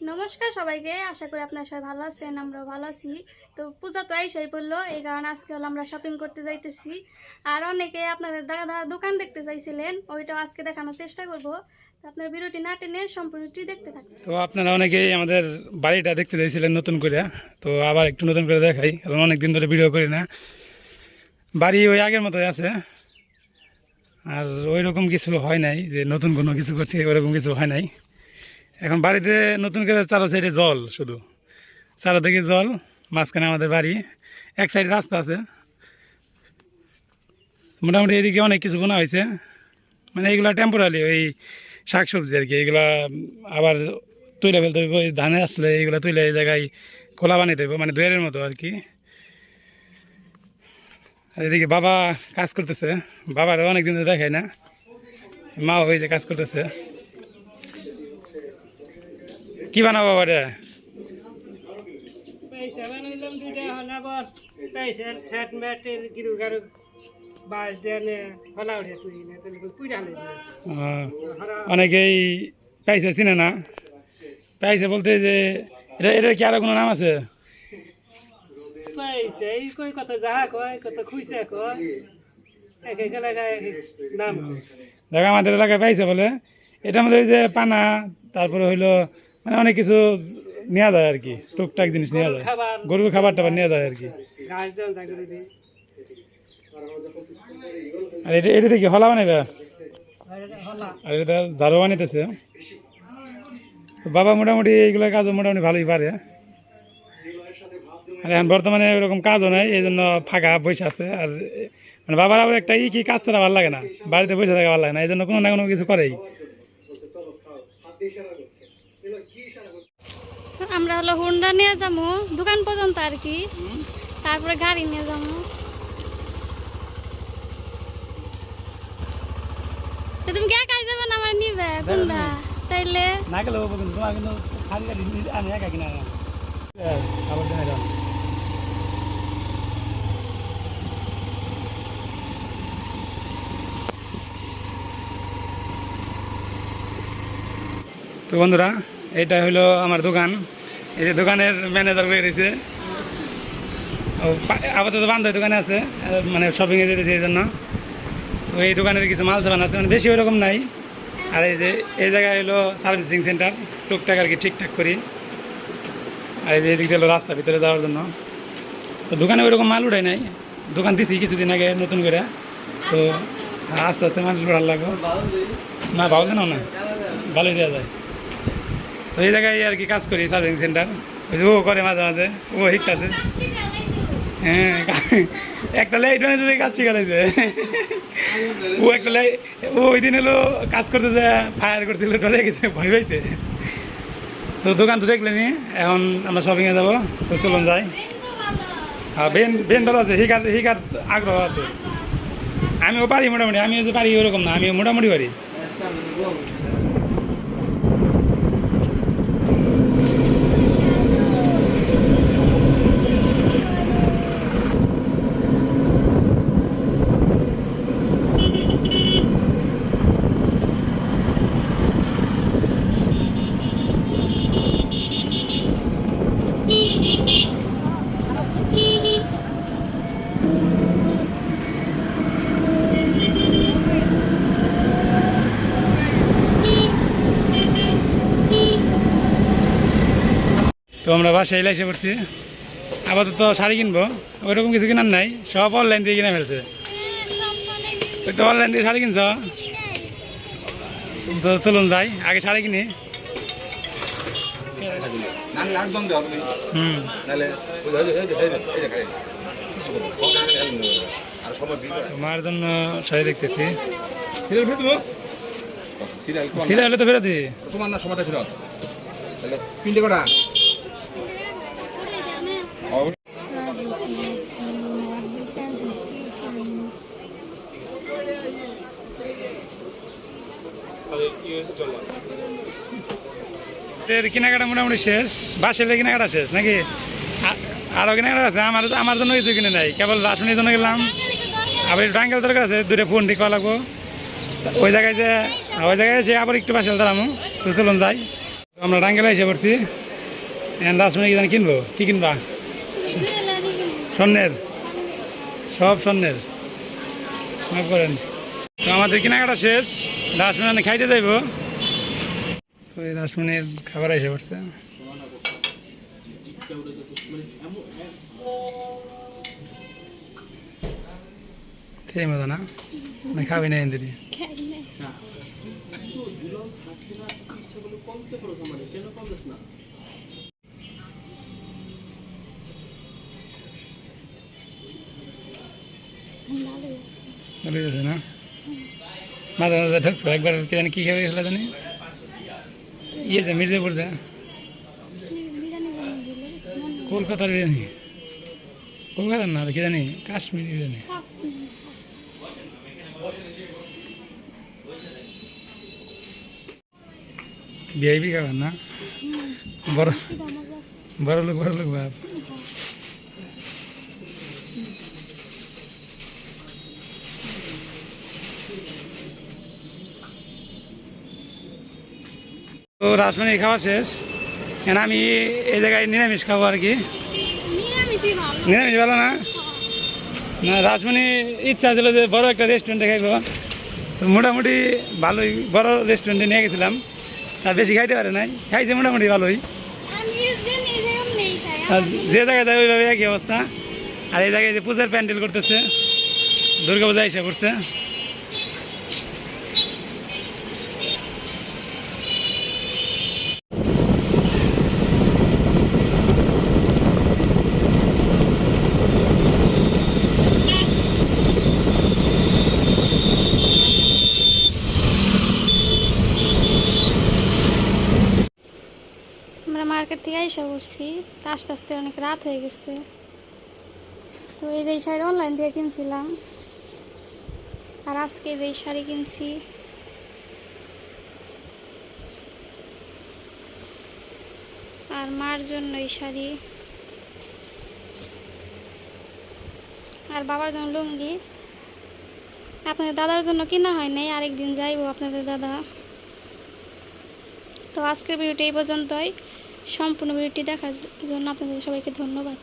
নমস্কার সবাইকে, আশা করি আপনারা সবাই ভালো আছেন, আমরাও ভালো আছি। তো পূজা তো আইসাই পড়ল, এই কারণে আজকে হলো আমরা শপিং করতে যাইতেছি। আর অনেকে আপনাদের দাদা দোকান দেখতে চাইছিলেন, ওইটাও আজকে দেখানোর চেষ্টা করব। আপনার ভিডিওটি না টেনে সম্পূর্ণটি দেখতে থাকুন। তো আপনারা অনেকেই আমাদের বাড়িটা দেখতে চাইছিলেন নতুন করে। তো আবার একটু নতুন করে দেখাই, কারণ অনেক দিন ধরে ভিডিও করি না। বাড়ি ওই আগের মতোই আছে। আর ওই রকম কিছু হয় নাই, যে নতুন কোনো কিছু করছি ওরকম কিছু হয় নাই। এখন বাড়িতে নতুন করে চারো সাইডে জল শুধু। চারো দিকে জল, মাঝখানে আমাদের বাড়ি। এক সাইডে রাস্তা আছে। মোটামুটি এদিকে অনেক কিছু বোনা হয়েছে। মানে এইগুলা টেম্পোরারি ওই শাক সবজি আর কি, এগুলা আবার তুলে ফেলতে হইব ওই ধানে আসলে এইগুলা তুলে এই জায়গায় খোলা বানিয়ে দেবো মানে দুয়ারের মতো আর কি। এদিকে বাবা কাজ করতেছে। বাবার অনেক দিন ধরে দেখায় না। মা ওই যে কাজ করতেছে। পুরা হলে আহ, অনেকেই পাইছে চিনে না। পাইছে বলতে যে এটা এটা কি আরও কোনো নাম আছে? পয়সা এই কই কত যাহা কয় কত খুঁজে কয়। দেখো আমাদের এলাকায় পাইছে বলে। এটার মধ্যে ওই যে পানা তারপরে হইল মানে অনেক কিছু নেওয়া যায় আর কি, টুকটাক জিনিস নেওয়া যায়। গরুর খাবার টাবার নেওয়া যায় আর কি। আর এটা এটা দেখি, হলা বানাইবে? আর এটা ঝাড়ু বানাইতেছে। বাবা মোটামুটি এইগুলো কাজও মোটামুটি ভালোই পারে। আর এখন বর্তমানে ওরকম কাজও নাই এই জন্য ফাঁকা বসে আছে। আর মানে বাবার আবার একটা ই কি কাজ ছাড়া ভালো লাগে না, বাড়িতে বসে থাকা ভালো লাগে না এই জন্য কোনো না কোনো কিছু করেই। আমরা হলো হুন্ডা নিয়ে যাব দোকান পর্যন্ত আর কি। তারপরে গাড়ি নিয়ে যাব। তুমি কে কাজ যাবে না আমার নিবে হুন্ডা তাইলে? না গেলে কিন্তু তোমার কিন্তু খালি গাড়ি আমি একা কিনা খাবার দেয় তো বন্ধুরা এটা হলো আমার দোকান। এই যে দোকানের ম্যানেজার বেরিয়েছে ও আপাতত বান্ধব দোকানে আছে মানে শপিংয়ে যেতেছে এই জন্য তো এই দোকানের কিছু মাল সামান আছে মানে বেশি ওরকম নাই। আর এই যে, এই জায়গায় হলো সার্ভিসিং সেন্টার টুকটাক আর কি ঠিকঠাক করি। আর এই যে এদিক হলো রাস্তা ভিতরে যাওয়ার জন্য। তো দোকানে ওইরকম মাল উঠাই নাই। দোকান দিছি কিছুদিন আগে নতুন করে। তো আস্তে আস্তে মাল উঠার লাগবে। না, ভালো না। ভালোই দেওয়া যায়। তো এই জায়গায় আর কি কাজ করি, সার্ভিসিং সেন্টার। ও করে মাঝে মাঝে, ও শিখতেছে। হ্যাঁ একটা লাইট মানে যদি কাজ শিখালাইছে ও একটা লাইট ও ওই দিন এলো কাজ করতে যা ফায়ার করছিল, ডরে গেছে, ভয় পাইছে। তো দোকান তো দেখলেনি, এখন আমরা শপিংয়ে যাব, তো চলুন যাই। হ্যাঁ বেন বেন ভালো আছে হিকার হিকার আগ্রহ আছে। আমিও পারি মোটামুটি আমিও যে পারি ওরকম না, আমিও মোটামুটি পারি। তো আমরা বাসায় এসে পড়ছি। আপাতত শাড়ি কিনবো। ওইরকম কিছু কেনার নাই, সব অনলাইন দিয়ে কিনে ফেলছে। তো অনলাইন দিয়ে শাড়ি কিনছ? তো চলুন যাই, আগে শাড়ি কিনি। নাম একদম দেওয়া তুমি নাহলে মার জন্য শাড়ি দেখতেছি। সিরিয়াল ফেরত সিরিয়াল সিরিয়াল তো ফেরত তোমার না সময়টা ফেরত। তাহলে তিনটে কটা? এর কেনাকাটা মোটামুটি শেষ, বাসের কেনাকাটা শেষ নাকি? আরও কেনাকাটা আছে, আমার আমার জন্য কিছু কিনে নাই, কেবল রাসনের জন্য গেলাম আবার ডাঙ্গেল দরকার আছে দূরে ফোন ঠিক করা লাগবো। ওই জায়গায় যে, ওই জায়গায় যে আবার একটু বাসে দাঁড়ামো, তো চলুন যাই। আমরা টাঙ্গেলা এসে পড়ছি। এখন রাসমণি কি কিনবো? কি কিনবা? স্বর্ণের। সব স্বর্ণের। করেন। তো আমাদের কেনাকাটা শেষ, রাসমণি খাইতে যাইব। তো এই খাবার এসে পড়ছে। সেই মতো না? না খাবি না এদের ভালোই আছে না মাঝে মাঝে ঢুকছো, একবার কে জানি কী খাবে গেছিল জানি? ইয়ে যে মির্জাপুর যা? কলকাতার বিরিয়ানি কলকাতার না, কি জানি, কাশ্মীর বিরিয়ানি ভিআইপি খাবার না? বড় বড় লোক বড় লোক বাপ। তো রাসমণি খাওয়া শেষ। এখন আমি এই জায়গায় নিরামিষ খাব আর কি। নিরামিষ ভালো না? না রাসমণি ইচ্ছা ছিল যে বড় একটা রেস্টুরেন্টে খাইবো। তো মোটামুটি ভালোই বড় রেস্টুরেন্টে নিয়ে গেছিলাম। আর বেশি খাইতে পারে নাই। খাইছে মোটামুটি ভালোই। আর যে জায়গায় যায় ওইভাবে একই অবস্থা। আর এই জায়গায় যে পূজার প্যান্ডেল করতেছে দুর্গা পূজা এসে পড়ছে আমরা মার্কেট থেকে এসে পড়ছি, তো আস্তে আস্তে অনেক রাত হয়ে গেছে। তো এই যে এই শাড়ি অনলাইন দিয়ে কিনছিলাম, আর আজকে যে এই শাড়ি কিনছি, আর মার জন্য এই শাড়ি, আর বাবার জন্য লুঙ্গি। আপনাদের দাদার জন্য কিনা হয় নাই, আরেকদিন যাইবো আপনাদের দাদা। তো আজকের ভিডিওটি এই পর্যন্তই। সম্পূর্ণ ভিডিওটি দেখার জন্য আপনাদের সবাইকে ধন্যবাদ।